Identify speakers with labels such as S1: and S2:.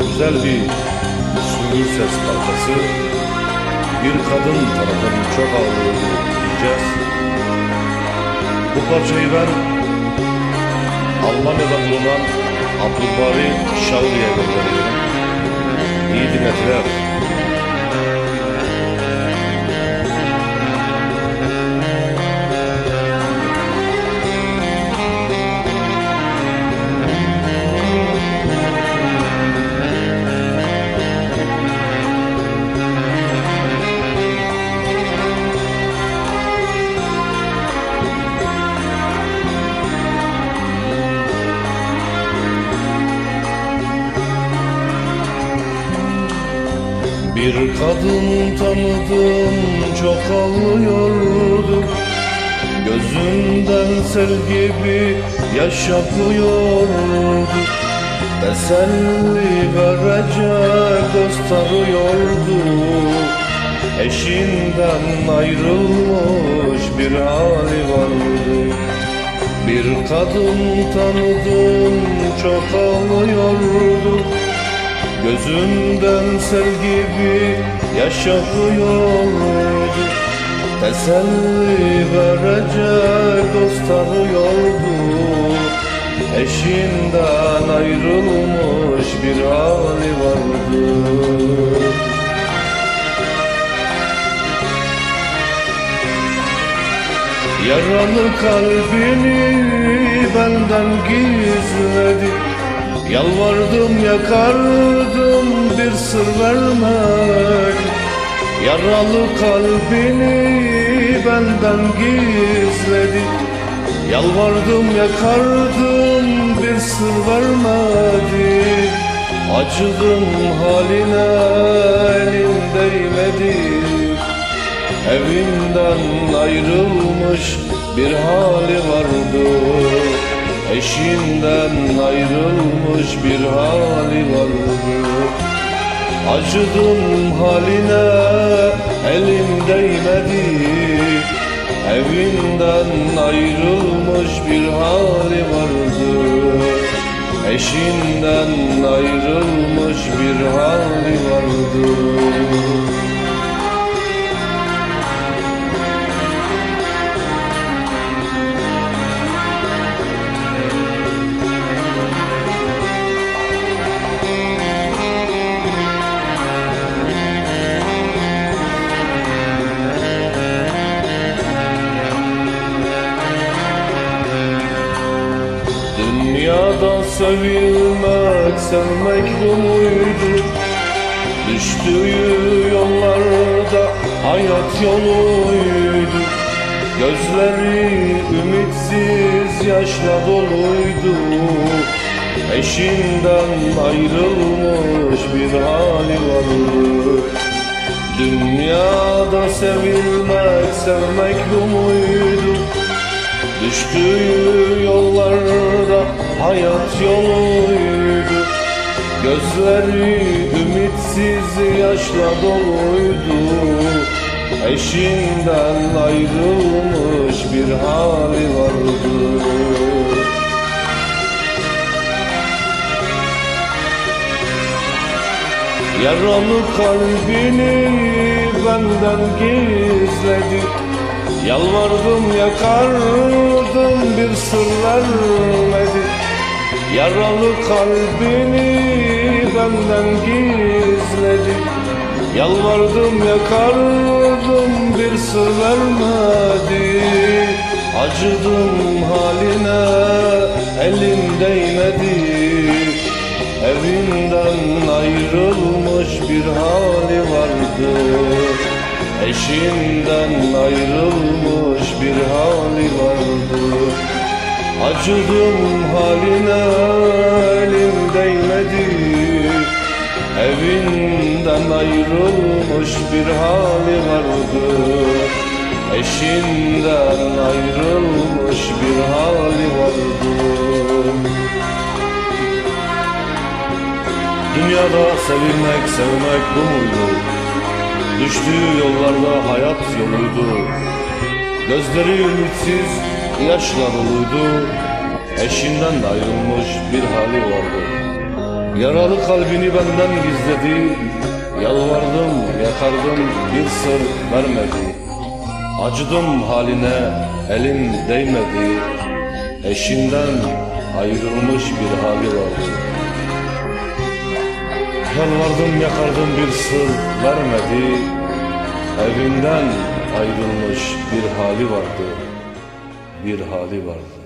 S1: Güzel bir sümbül ses parçası. Bir kadın tarafının çok ağırlığını diyeceğiz. Bu parçayı ben Almanya'da bulunan Abdülbari Şavri'ye gönderiyorum. İyi dinletiler. Bir kadın tanıdım çok ağlıyordu. Gözünden sel gibi yaş akıyordu Teselli verecek göz arıyordu Eşinden ayrılmış bir hali vardı. Bir kadın tanıdım çok ağlıyordu Gözünden sel gibi yaş akıyordu Teselli verecek dost arıyordu. Eşinden ayrılmış bir hali vardı. Yaralı kalbini benden gizledi Yalvardım yakardım bir sır vermedi Yaralı kalbini benden gizledi. Yalvardım yakardım bir sır vermedi. Acıdım haline elim değmedi. Evinden ayrılmış bir hali vardı Eşinden ayrılmış bir hali vardı Acıdım haline elim değmedi. Evinden ayrılmış bir hali vardı Eşinden ayrılmış bir hali vardı Dünyada sevilmek, sevmek bu muydu? Düştüğü yollarda hayat yoluydu Gözleri ümitsiz yaşla doluydu Eşinden ayrılmış bir hali vardı Dünyada sevilmek, sevmek bu muydu? Düştüğü hayat yoluydu Gözleri ümitsiz yaşla doluydu. Eşinden ayrılmış bir hali vardı. Yaralı kalbini benden gizledi. Yalvardım yakardım bir sır vermedi Yaralı kalbini benden gizledi. Yalvardım yakardım bir sır vermedi. Acıdım haline elim değmedi. Evinden ayrılmış bir hali vardı. Eşinden ayrılmış bir hali vardı Acıdım haline elim değmedi Evinden ayrılmış bir hali vardı. Eşinden ayrılmış bir hali vardı. Dünyada sevilmek, sevmek bu muydu? Düştüğü yollarda hayat yoluydu. Gözleri ümitsiz, yaşla doluydu Eşinden ayrılmış bir hali vardı. Yaralı kalbini benden gizledi Yalvardım, yakardım, bir sır vermedi. Acıdım haline, elim değmedi Eşinden ayrılmış bir hali vardı. Yalvardım, yakardım, bir sır vermedi Evinden ayrılmış bir hali vardı Bir hali vardı